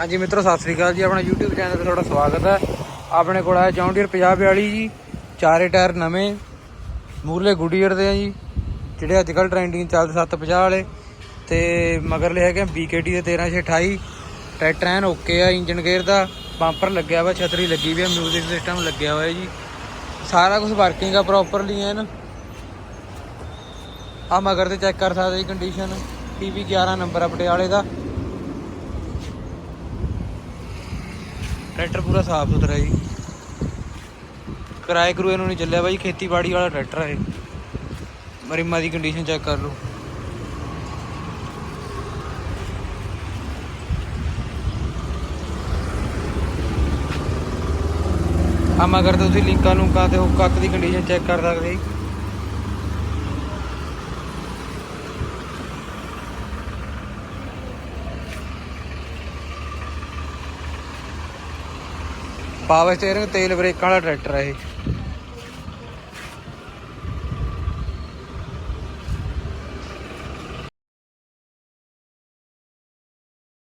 ਹਾਂਜੀ ਮਿੱਤਰੋ, ਸਤਿ ਸ੍ਰੀ ਅਕਾਲ ਜੀ। ਆਪਣਾ YouTube ਚੈਨਲ ਤੇ ਤੁਹਾਡਾ ਸਵਾਗਤ ਹੈ। ਆਪਣੇ ਕੋਲ ਆਇਆ ਜੌਂਡੀਅਰ 5042 ਜੀ। ਚਾਰੇ ਟਾਇਰ ਨਵੇਂ। ਮੂਰਲੇ ਗੁਡੀਅਰ ਦੇ ਆ ਜੀ। ਜਿਹੜੇ ਅੱਜ ਕੱਲ ਟ੍ਰੈਂਡਿੰਗ ਚੱਲਦੇ 750 ਵਾਲੇ। ਤੇ ਮਗਰਲੇ ਹੈਗੇ BKT ਦੇ 13628 ਟਰੈਕਟਰ ਐਨ ਓਕੇ ਆ ਇੰਜਨ ਗੇਅਰ ਦਾ। ਬੰਪਰ ਲੱਗਿਆ ਵਾ, ਛਤਰੀ ਲੱਗੀ ਵੀ ਆ ਮਿਊਜ਼ਿਕ ਸਿਸਟਮ ਲੱਗਿਆ ਹੋਇਆ ਜੀ। ਸਾਰਾ ਕੁਝ ਵਰਕਿੰਗ ਆ ਪ੍ਰੋਪਰਲੀ ਐਨ। ਆ ਮਗਰ ਤੇ ਚੈੱਕ ਕਰ ਸਕਦੇ ਜੀ ਕੰਡੀਸ਼ਨ PV 11 ਨੰਬਰ ਆ ਪਟਿਆਲੇ ਦਾ। ਟਰੈਕਟਰ ਪੂਰਾ ਸਾਫ਼ ਸੁਥਰਾ ਜੀ। ਕਿਰਾਏ ਕਰੂਏ ਨੂੰ ਨਹੀਂ ਚੱਲਿਆ ਬਾਈ, ਖੇਤੀਬਾੜੀ ਵਾਲਾ ਟਰੈਕਟਰ ਹੈ ਇਹ। ਮਰਿਮਾ ਦੀ ਕੰਡੀਸ਼ਨ ਚੈੱਕ ਕਰ ਲਓ। ਆ ਕਰਦੇ ਤੁਸੀਂ ਲਿੰਕਾਂ ਲੁੰਕਾਂ ਤੇ ਹੁੱਕ ਕੱਕ ਦੀ ਕੰਡੀਸ਼ਨ ਚੈੱਕ ਕਰ ਸਕਦੇ ਜੀ। ਪਾਵਰ ਸਟੀਅਰਿੰਗ ਤੇਲ ਬ੍ਰੇਕਾਂ ਵਾਲਾ ਟਰੈਕਟਰ ਹੈ ਇਹ।